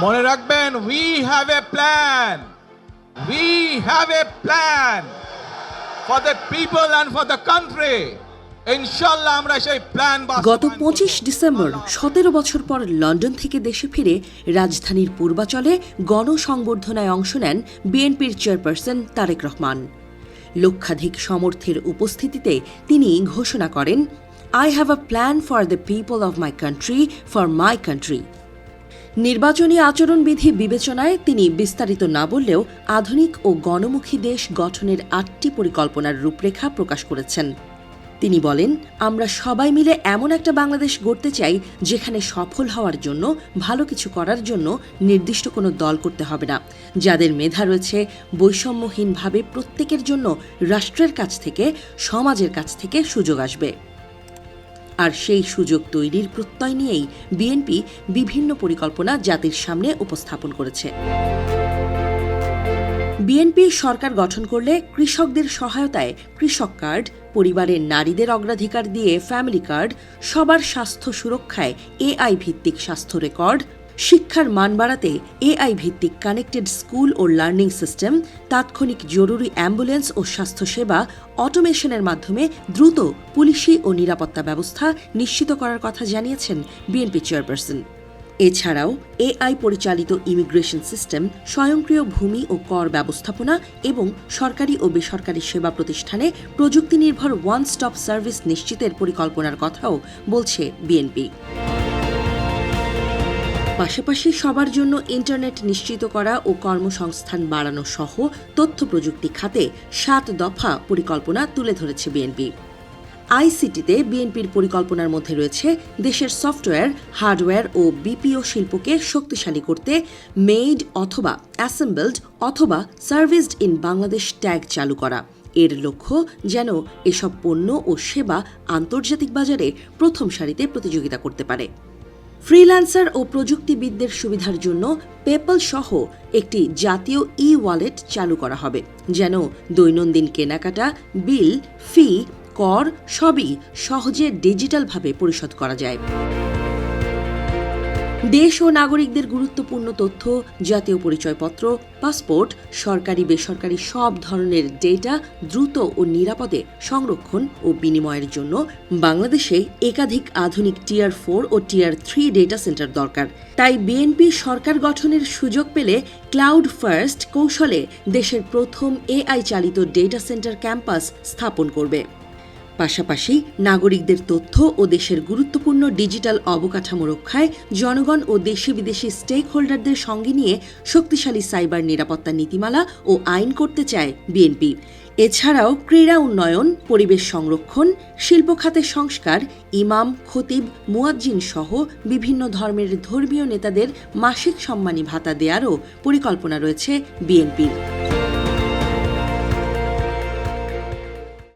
মনে রাখবেন we have a plan we have a plan for the people and for the country ইনশাল্লাহ আমরা সেই প্ল্যান গত পঁচিশ ডিসেম্বর সতেরো বছর পর লন্ডন থেকে দেশে ফিরে রাজধানীর পূর্বাচলে গণসংবর্ধনায় অংশ নেন বিএনপির চেয়ারপারসন তারেক রহমান। লক্ষাধিক সমর্থের উপস্থিতিতে তিনি ঘোষণা করেন I have a plan for the people of my country for my country নির্বাচনী আচরণবিধি বিবেচনায় তিনি বিস্তারিত না বললেও আধুনিক ও গণমুখী দেশ গঠনের আটটি পরিকল্পনার রূপরেখা প্রকাশ করেছেন। তিনি বলেন, আমরা সবাই মিলে এমন একটা বাংলাদেশ গড়তে চাই যেখানে সফল হওয়ার জন্য, ভালো কিছু করার জন্য নির্দিষ্ট কোনো দল করতে হবে না। যাদের মেধা রয়েছে, বৈষম্যহীনভাবে প্রত্যেকের জন্য রাষ্ট্রের কাছ থেকে, সমাজের কাছ থেকে সুযোগ আসবে। আর সেই সুযোগ তৈরির প্রত্যয় নিয়েই বিএনপি বিভিন্ন পরিকল্পনা জাতির সামনে উপস্থাপন করেছে। বিএনপি সরকার গঠন করলে কৃষকদের সহায়তায় কৃষক কার্ড, পরিবারের নারীদের অগ্রাধিকার দিয়ে ফ্যামিলি কার্ড, সবার স্বাস্থ্য সুরক্ষায় এআই ভিত্তিক স্বাস্থ্য রেকর্ড শিক্ষার মান বাড়াতে এআই ভিত্তিক কানেক্টেড স্কুল ও লার্নিং সিস্টেম তাৎক্ষণিক জরুরি অ্যাম্বুলেন্স ও স্বাস্থ্যসেবা অটোমেশনের মাধ্যমে দ্রুত পুলিশি ও নিরাপত্তা ব্যবস্থা নিশ্চিত করার কথা জানিয়েছেন বিএনপি চেয়ারপারসন এছাড়াও, এআই পরিচালিত ইমিগ্রেশন সিস্টেম স্বয়ংক্রিয় ভূমি ও কর ব্যবস্থাপনা এবং সরকারি ও বেসরকারি সেবা প্রতিষ্ঠানে প্রযুক্তি নির্ভর ওয়ান স্টপ সার্ভিস নিশ্চিতের পরিকল্পনার কথাও বলছে বিএনপি পাশাপাশি সবার জন্য ইন্টারনেট নিশ্চিত করা ও কর্মসংস্থান বাড়ানো সহ তথ্য প্রযুক্তি খাতে সাত দফা পরিকল্পনা তুলে ধরেছে বিএনপি। আইসিটিতে বিএনপির পরিকল্পনার মধ্যে রয়েছে দেশের সফটওয়্যার, হার্ডওয়্যার ও বিপিও শিল্পকে শক্তিশালী করতে মেড অথবা অ্যাসেম্বলড অথবা সার্ভিসড ইন বাংলাদেশ ট্যাগ চালু করা। এর লক্ষ্য যেন এসব পণ্য ও সেবা আন্তর্জাতিক বাজারে প্রথম সারিতে প্রতিযোগিতা করতে পারে। ফ্রিল্যান্সার ও প্রযুক্তিবিদদের সুবিধার জন্য পেপল সহ একটি জাতীয় ই ওয়ালেট চালু করা হবে, যেন দৈনন্দিন কেনাকাটা, বিল, ফি, কর সবই সহজে ডিজিটালভাবে পরিশোধ করা যায়। দেশ ও নাগরিকদের গুরুত্বপূর্ণ তথ্য, জাতীয় পরিচয়পত্র, পাসপোর্ট, সরকারি, বেসরকারি সব ধরনের ডেটা দ্রুত ও নিরাপদে সংরক্ষণ ও বিনিময়ের জন্য বাংলাদেশে একাধিক আধুনিক টিয়ার ফোর ও টিয়ার থ্রি ডেটা সেন্টার দরকার। তাই বিএনপি সরকার গঠনের সুযোগ পেলে ক্লাউড ফার্স্ট কৌশলে দেশের প্রথম এআই চালিত ডেটা সেন্টার ক্যাম্পাস স্থাপন করবে। পাশাপাশি নাগরিকদের তথ্য ও দেশের গুরুত্বপূর্ণ ডিজিটাল অবকাঠামো রক্ষায় জনগণ ও দেশি বিদেশি স্টেক হোল্ডারদের সঙ্গে নিয়ে শক্তিশালী সাইবার নিরাপত্তা নীতিমালা ও আইন করতে চায় বিএনপি। এছাড়াও ক্রীড়া উন্নয়ন, পরিবেশ সংরক্ষণ, শিল্প খাতের সংস্কার, ইমাম, খতিব, মুয়াজ্জিন সহ বিভিন্ন ধর্মের ধর্মীয় নেতাদের মাসিক সম্মানী ভাতা দেওয়ারও পরিকল্পনা রয়েছে বিএনপির।